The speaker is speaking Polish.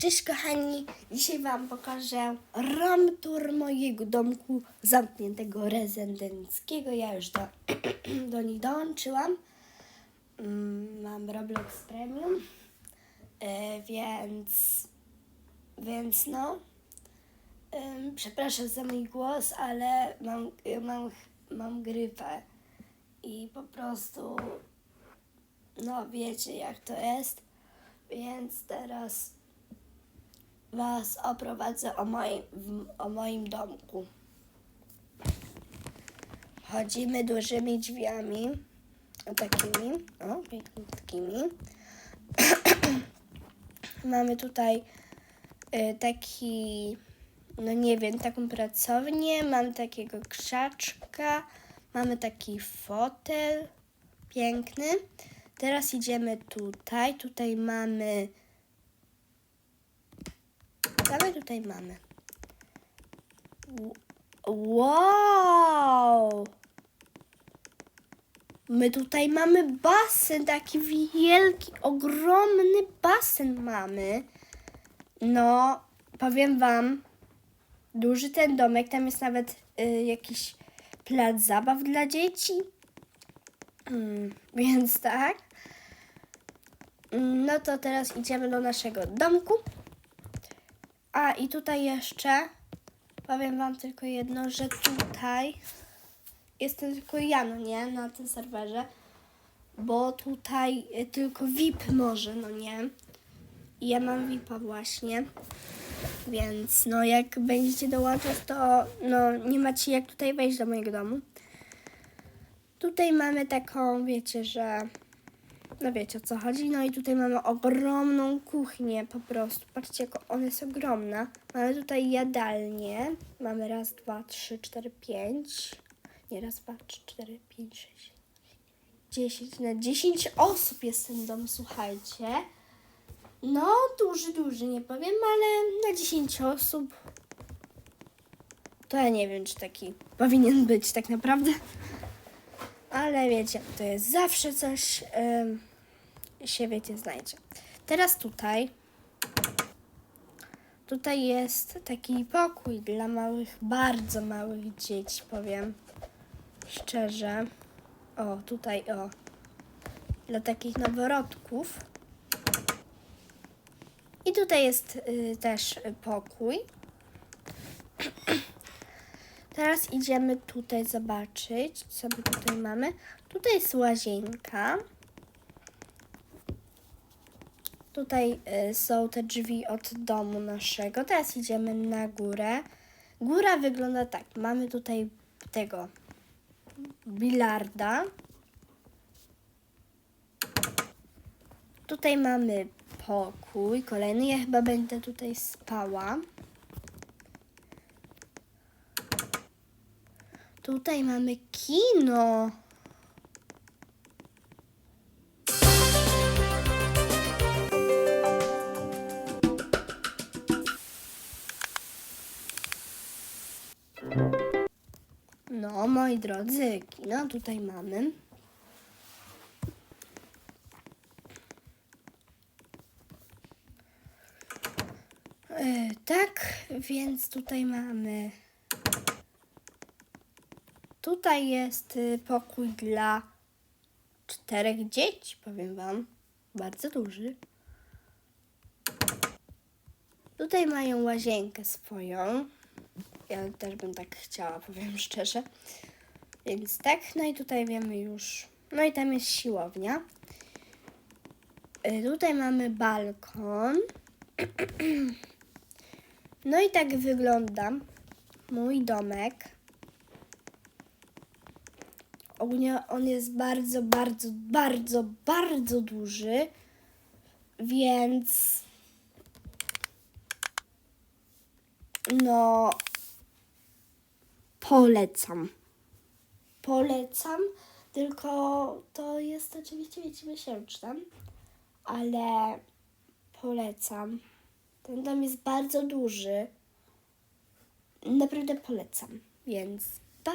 Cześć kochani, dzisiaj Wam pokażę ram tour mojego domku zamkniętego rezydenckiego. Ja już do, do nich dołączyłam. Mm, Mam Roblox Premium, e, więc, więc no, em, przepraszam za mój głos, ale mam, mam, mam grypę i po prostu, no wiecie jak to jest, więc teraz Was oprowadzę o moim, o moim domku. Chodzimy dużymi drzwiami, takimi, o pięknymi. Mamy tutaj y, taki, no nie wiem, taką pracownię, mam takiego krzaczka, mamy taki fotel piękny. Teraz idziemy tutaj, tutaj mamy Dawaj tutaj mamy. Wow! My tutaj mamy basen, taki wielki, ogromny basen mamy. No, powiem wam, duży ten domek, tam jest nawet y, jakiś plac zabaw dla dzieci. Mm, więc tak. Mm, No to teraz idziemy do naszego domku. A i tutaj jeszcze powiem Wam tylko jedno, że tutaj jestem tylko ja, no nie, na tym serwerze, bo tutaj y, tylko VIP może, no nie. I ja mam VIPa właśnie, więc no jak będziecie dołączać, to no nie macie jak tutaj wejść do mojego domu. Tutaj mamy taką, wiecie, że no wiecie o co chodzi. No i tutaj mamy ogromną kuchnię po prostu. Patrzcie, jak ona jest ogromna. Mamy tutaj jadalnię. Mamy raz, dwa, trzy, cztery, pięć. Nie, raz, dwa, trzy, cztery, pięć, sześć, dziesięć. Na dziesięć osób jest ten dom, słuchajcie. No, duży, duży, nie powiem, ale na 10 osób to ja nie wiem, czy taki powinien być tak naprawdę. Ale wiecie, to jest zawsze coś em, się, wiecie, znajdzie. Teraz tutaj, tutaj jest taki pokój dla małych, bardzo małych dzieci, powiem szczerze. O, tutaj, o, dla takich noworodków. I tutaj jest y, też pokój. Teraz idziemy tutaj zobaczyć, co my tutaj mamy. Tutaj jest łazienka. Tutaj y, są te drzwi od domu naszego. Teraz idziemy na górę. Góra wygląda tak. Mamy tutaj tego bilarda. Tutaj mamy pokój kolejny. Ja chyba będę tutaj spała. Tutaj mamy kino. No, moi drodzy, kino tutaj mamy. E, tak, więc tutaj mamy Tutaj jest y, pokój dla czterech dzieci, powiem Wam. Bardzo duży. Tutaj mają łazienkę swoją. Ja też bym tak chciała, powiem szczerze. Więc tak, no i tutaj wiemy już. No i tam jest siłownia. Y, Tutaj mamy balkon. No i tak wygląda mój domek. Ogólnie on jest bardzo, bardzo, bardzo, bardzo duży, więc no polecam. Polecam, tylko to jest oczywiście miesięczne, ale polecam. Ten dom jest bardzo duży. Naprawdę polecam, więc pa!